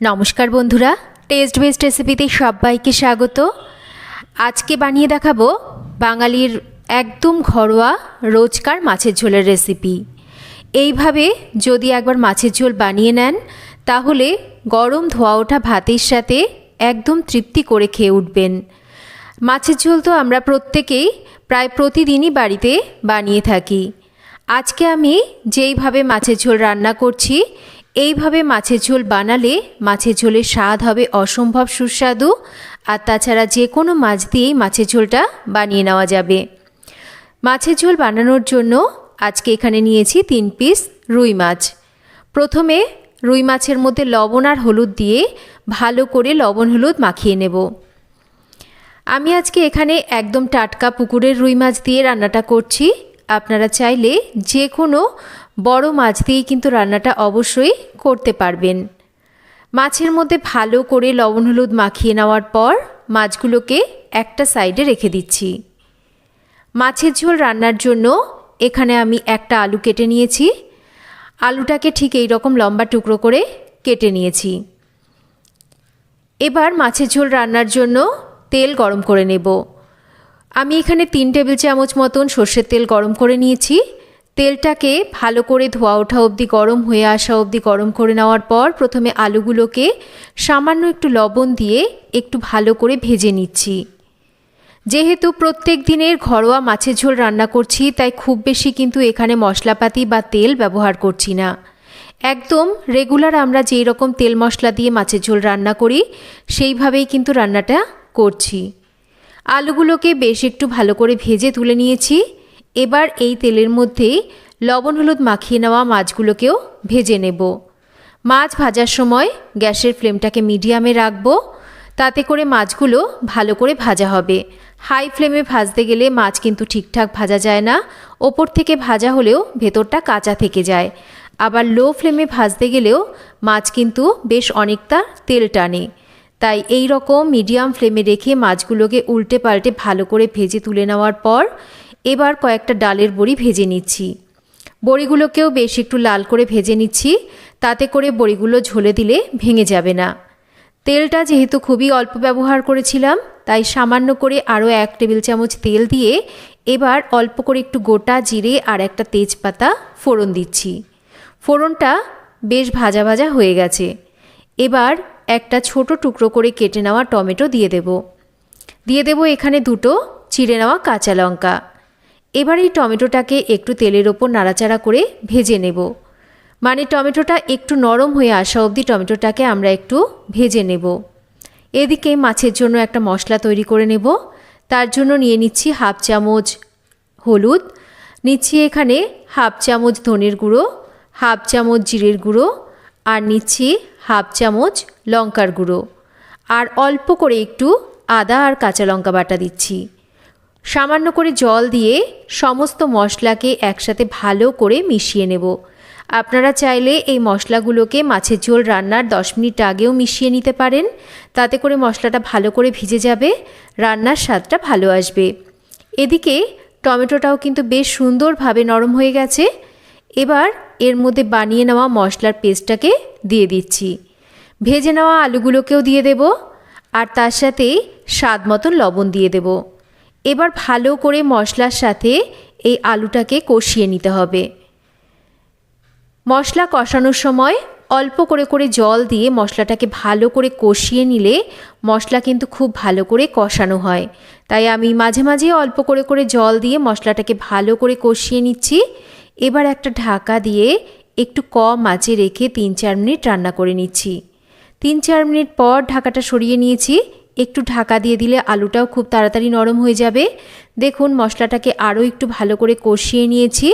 নমস্কার বন্ধুরা test best রেসিপিতে সবাইকে স্বাগত। আজকে বানিয়ে দেখাবো বাঙালির একদম ঘরোয়া রোজকার মাছের ঝোলের রেসিপি এইভাবে যদি একবার মাছের ঝোল বানিয়ে নেন, তাহলে গরম ধোয়া ওঠা ভাতের সাথে একদম তৃপ্তি করে খেয়ে উঠবেন। মাছের ঝোল তো আমরা প্রত্যেকেই প্রায় প্রতিদিনই বাড়িতে বানিয়ে থাকি। আজকে আমি যেইভাবে মাছের ঝোল রান্না করছি এইভাবে মাছের ঝোল বানালে মাছের ঝোলের স্বাদ হবে অসম্ভব সুস্বাদু, আর তাছাড়া যে কোনো মাছ দিয়েই মাছের ঝোলটা বানিয়ে নেওয়া যাবে। মাছের ঝোল বানানোর জন্য আজকে এখানে নিয়েছি তিন পিস রুই মাছ। প্রথমে রুই মাছের মধ্যে লবণ আর হলুদ দিয়ে ভালো করে লবণ হলুদ মাখিয়ে নেব। আমি আজকে এখানে একদম টাটকা পুকুরের রুই মাছ দিয়ে রান্নাটা করছি। আপনারা চাইলে যে কোনো বড় মাছ দিয়েই কিন্তু রান্নাটা অবশ্যই করতে পারবেন। মাছের মধ্যে ভালো করে লবণ হলুদ মাখিয়ে নেওয়ার পর মাছগুলোকে একটা সাইডে রেখে দিচ্ছি। মাছের ঝোল রান্নার জন্য এখানে আমি একটা আলু কেটে নিয়েছি। আলুটাকে ঠিক এই রকম লম্বা টুকরো করে কেটে নিয়েছি। এবার মাছের ঝোল রান্নার জন্য তেল গরম করে নেব। আমি এখানে তিন টেবিল চামচ মতন সর্ষের তেল গরম করে নিয়েছি। তেলটাকে ভালো করে ধোয়া ওঠা অবধি গরম হয়ে আসা অবধি গরম করে নেওয়ার পর প্রথমে আলুগুলোকে সামান্য একটু লবণ দিয়ে একটু ভালো করে ভেজে নিচ্ছি। যেহেতু প্রত্যেক দিনের ঘরোয়া মাছের ঝোল রান্না করছি, তাই খুব বেশি কিন্তু এখানে মশলাপাতি বা তেল ব্যবহার করছি না। একদম রেগুলার আমরা যেই রকম তেল মশলা দিয়ে মাছের ঝোল রান্না করি, সেইভাবেই কিন্তু রান্নাটা করছি। আলুগুলোকে বেশ একটু ভালো করে ভেজে তুলে নিয়েছি। এবার এই তেলের মধ্যে লবণ হলুদ মাখিয়ে নেওয়া মাছগুলোকেও ভেজে নেব। মাছ ভাজার সময় গ্যাসের ফ্লেমটাকে মিডিয়ামে রাখব। তাতে করে মাছগুলো ভালো করে ভাজা হবে। হাই ফ্লেমে ভাজতে গেলে মাছ কিন্তু ঠিকঠাক ভাজা যায় না। ওপর থেকে ভাজা হলেও ভেতরটা কাঁচা থেকে যায়। আবার লো ফ্লেমে ভাজতে গেলেও মাছ কিন্তু বেশ অনেকটা তেল টানে। তাই এই রকম মিডিয়াম ফ্লেমে রেখে মাছগুলোকে উল্টে পাল্টে ভালো করে ভেজে তুলে নেওয়ার পর এবার কয়েকটা ডালের বড়ি ভেজে নিচ্ছি। বড়িগুলোকেও বেশ একটু লাল করে ভেজে নিচ্ছি, তাতে করে বড়িগুলো ঝোলে দিলে ভেঙে যাবে না। তেলটা যেহেতু খুবই অল্প ব্যবহার করেছিলাম, তাই সামান্য করে আরও এক টেবিল চামচ তেল দিয়ে এবার অল্প করে একটু গোটা জিরে আর একটা তেজপাতা ফোড়ন দিচ্ছি। ফোড়নটা বেশ ভাজা ভাজা হয়ে গেছে। এবার একটা ছোট টুকরো করে কেটে নেওয়া টমেটো দিয়ে দেব। দিয়ে দেব এখানে দুটো চিড়ে নেওয়া কাঁচা লঙ্কা। এবার এই টমেটোটাকে একটু তেলের ওপর নাড়াচাড়া করে ভেজে নেব। মানে টমেটোটা একটু নরম হয়ে আসা অবধি টমেটোটাকে আমরা একটু ভেজে নেব। এদিকে মাছের জন্য একটা মশলা তৈরি করে নেব। তার জন্য নিয়ে নিচ্ছি হাফ চামচ হলুদ, নিচ্ছি এখানে হাফ চামচ ধনের গুঁড়ো, হাফ চামচ জিরের গুঁড়ো আর নিচ্ছি হাফ চামচ লঙ্কার গুঁড়ো। আর অল্প করে একটু আদা আর কাঁচা লঙ্কা বাটা দিচ্ছি। সামান্য করে জল দিয়ে সমস্ত মশলাকে একসাথে ভালো করে মিশিয়ে নেব। আপনারা চাইলে এই মশলাগুলোকে মাছের ঝোল রান্নার দশ মিনিট আগেও মিশিয়ে নিতে পারেন। তাতে করে মশলাটা ভালো করে ভিজে যাবে, রান্নার স্বাদটা ভালো আসবে। এদিকে টমেটোটাও কিন্তু বেশ সুন্দরভাবে নরম হয়ে গেছে। এবার এর মধ্যে বানিয়ে নেওয়া মশলার পেস্টটাকে দিয়ে দিচ্ছি। ভেজে নেওয়া আলুগুলোকেও দিয়ে দেব, আর তার সাথে স্বাদ মতন লবণ দিয়ে দেব। এবার ভালো করে মশলার সাথে এই আলুটাকে কষিয়ে নিতে হবে। মশলা কষানোর সময় অল্প করে করে জল দিয়ে মশলাটাকে ভালো করে কষিয়ে নিলে মশলা কিন্তু খুব ভালো করে কষানো হয়। তাই আমি মাঝে মাঝে অল্প করে করে জল দিয়ে মশলাটাকে ভালো করে কষিয়ে নিচ্ছি। এবার একটা ঢাকা দিয়ে একটু কম আঁচে রেখে তিন চার মিনিট রান্না করে নিচ্ছি। তিন চার মিনিট পর ঢাকাটা সরিয়ে নিয়েছি। একটু ঢাকা দিয়ে দিলে আলুটাও খুব তাড়াতাড়ি নরম হয়ে যাবে। দেখুন, মশলাটাকে আরও একটু ভালো করে কষিয়ে নিয়েছি।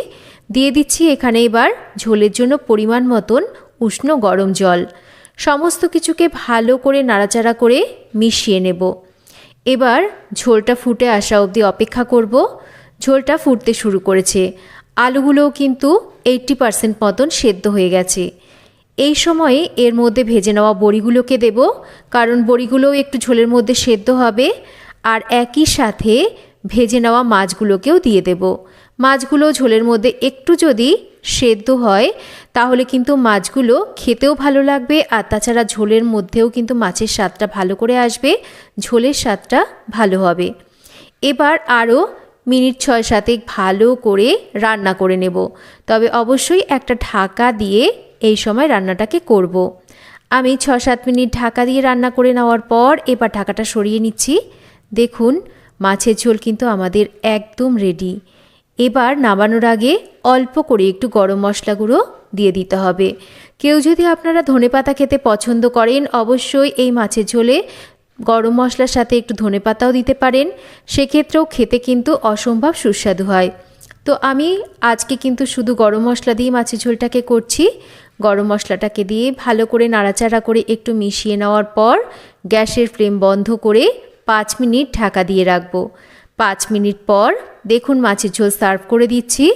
দিয়ে দিচ্ছি এখানে এবার ঝোলের জন্য পরিমাণ মতন উষ্ণ গরম জল। সমস্ত কিছুকে ভালো করে নাড়াচাড়া করে মিশিয়ে নেব। এবার ঝোলটা ফুটে আসা অবধি অপেক্ষা করব। ঝোলটা ফুটতে শুরু করেছে। আলুগুলোও কিন্তু এইট্টি পারসেন্ট মতন সেদ্ধ হয়ে গেছে। এই সময়ে এর মধ্যে ভেজে নেওয়া বড়িগুলোকে দেব, কারণ বড়িগুলোও একটু ঝোলের মধ্যে সেদ্ধ হবে। আর একই সাথে ভেজে নেওয়া মাছগুলোকেও দিয়ে দেব। মাছগুলো ঝোলের মধ্যে একটু যদি সেদ্ধ হয়, তাহলে কিন্তু মাছগুলো খেতেও ভালো লাগবে, আর তাছাড়া ঝোলের মধ্যেও কিন্তু মাছের স্বাদটা ভালো করে আসবে, ঝোলের স্বাদটা ভালো হবে। এবার আরও মিনিট ছয় সাতেক ভালো করে রান্না করে নেব। তবে অবশ্যই একটা ঢাকা দিয়ে এই সময় রান্নাটাকে করব। আমি ছ সাত মিনিট ঢাকা দিয়ে রান্না করে নেওয়ার পর এবার ঢাকাটা সরিয়ে নিচ্ছি। দেখুন, মাছের ঝোল কিন্তু আমাদের একদম রেডি এবার নামানোর আগে অল্প করে একটু গরম মশলা গুঁড়ো দিয়ে দিতে হবে। কেউ যদি আপনারা ধনেপাতা খেতে পছন্দ করেন, অবশ্যই এই মাছের ঝোলে গরম মশলার সাথে একটু ধনেপাতাও দিতে পারেন। সেক্ষেত্রেও খেতে কিন্তু অসম্ভব সুস্বাদু হয়। তো আমি আজকে কিন্তু শুধু গরম মশলা দিয়ে মাছের ঝোলটাকে করছি। গরম মশলাটাকে দিয়ে ভালো করে নাড়াচাড়া করে একটু মিশিয়ে নেওয়ার পর গ্যাসের ফ্লেম বন্ধ করে পাঁচ মিনিট ঢাকা দিয়ে রাখব। পাঁচ মিনিট পর দেখুন মাছের ঝোল সার্ভ করে দিচ্ছি।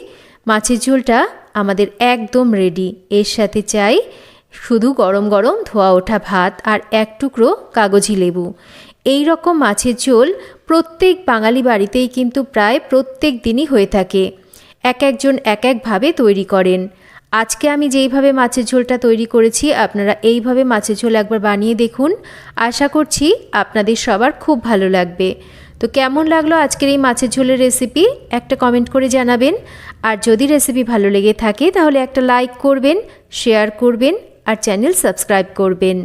মাছের ঝোলটা আমাদের একদম রেডি। এর সাথে চাই শুধু গরম গরম ধোয়া ওঠা ভাত আর এক টুকরো কাগজি লেবু। এই রকম মাছের ঝোল প্রত্যেক বাঙালি বাড়িতেই কিন্তু প্রায় প্রত্যেক দিনই হয়ে থাকে। এক একজন এক একভাবে তৈরি করেন। আজকে আমি যেইভাবে মাছের ঝোলটা তৈরি করেছি, আপনারা এইভাবে মাছের ঝোল একবার বানিয়ে দেখুন। আশা করছি আপনাদের সবার খুব ভালো লাগবে। তো কেমন লাগল আজকের এই মাছের ঝোলের রেসিপি একটা কমেন্ট করে জানাবেন। আর যদি রেসিপি ভালো লেগে থাকে, তাহলে একটা লাইক করবেন শেয়ার করবেন, আর চ্যানেল সাবস্ক্রাইব করবেন।